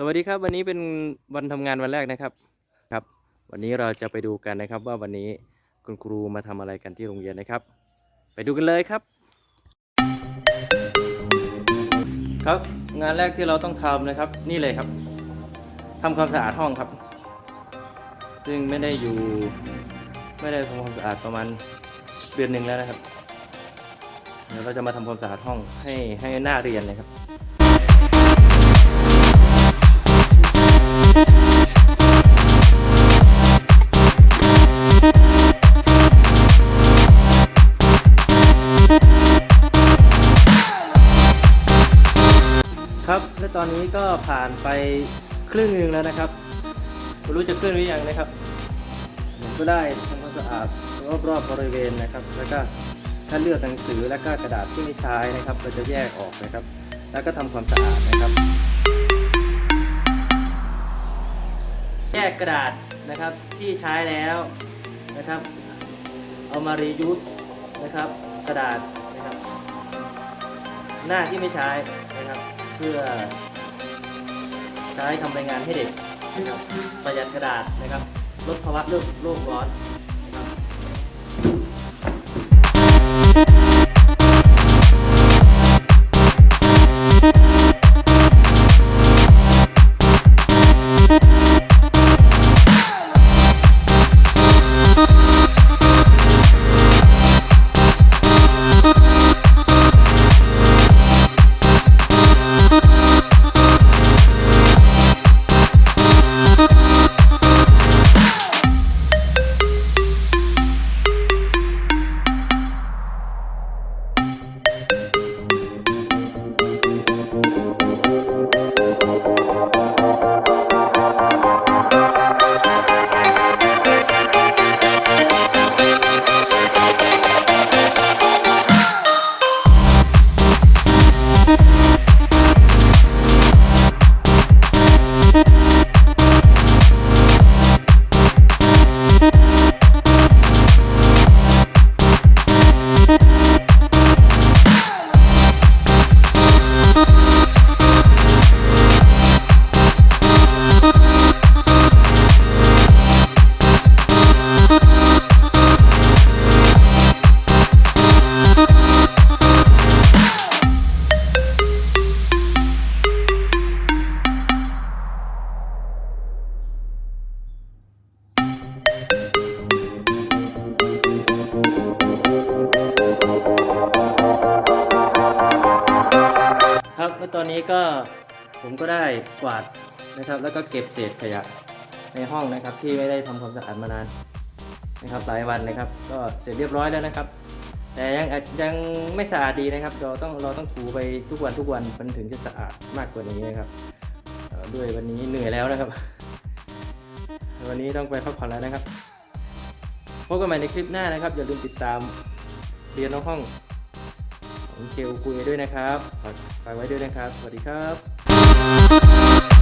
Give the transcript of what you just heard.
สวัสดีครับวันนี้เป็นวันทำงานวันแรกนะครับครับ วันนี้เราจะไปดูกันนะครับ ว่าวันนี้คุณครูมาทำอะไรกันที่โรงเรียนนะครับ ไปดูกันเลยครับ ครับงานแรกที่เราต้องทำนะครับ นี่เลยครับทำความสะอาดห้องครับ ซึ่งไม่ได้อยู่ไม่ได้ทำความสะอาดประมาณเดือนหนึ่งแล้วนะครับเดี๋ยวเราจะมาทำความสะอาดห้องให้ให้หน้าเรียนเลยครับ ตอนนี้ก็ผ่านไปครึ่งหนึ่งแล้วนะครับไม่รู้จะครึ่งหรือยังนะครับผมก็ได้ทำความสะอาดรอบๆบริเวณนะครับ แล้วก็ถ้าเลือกหนังสือและก็กระดาษที่ไม่ใช้นะครับ เราจะแยกออกนะครับ แล้วก็ทำความสะอาดนะครับ แยกกระดาษนะครับที่ใช้แล้วนะครับ เอามา reuse นะครับ กระดาษนะครับ หน้าที่ไม่ใช้นะครับ เพื่อ ใช้ทำรายงานให้เด็กนะครับประหยัดกระดาษนะครับ ลดภาวะโลกโลกร้อน ครับและตอนนี้ก็ผมก็ได้กวาดนะครับ แล้วก็เก็บเศษขยะในห้องนะครับ ที่ไม่ได้ทำความสะอาดมานานนะครับหลายวันนะครับ ก็เสร็จเรียบร้อยแล้วนะครับ แต่ยังยังไม่สะอาดดีนะครับ เราต้องเราต้องถูไปทุกวันทุกวันมันถึงจะสะอาดมากกว่านี้นะครับด้วยวันนี้เหนื่อยแล้วนะครับ วันนี้ต้องไปพักผ่อนแล้วนะครับพบกันใหม่ในคลิปหน้านะครับ อย่าลืมติดตามเรียนน้องห้อง ของเคลคุยด้วยนะครับฝากไว้ด้วยนะครับ สวัสดีครับ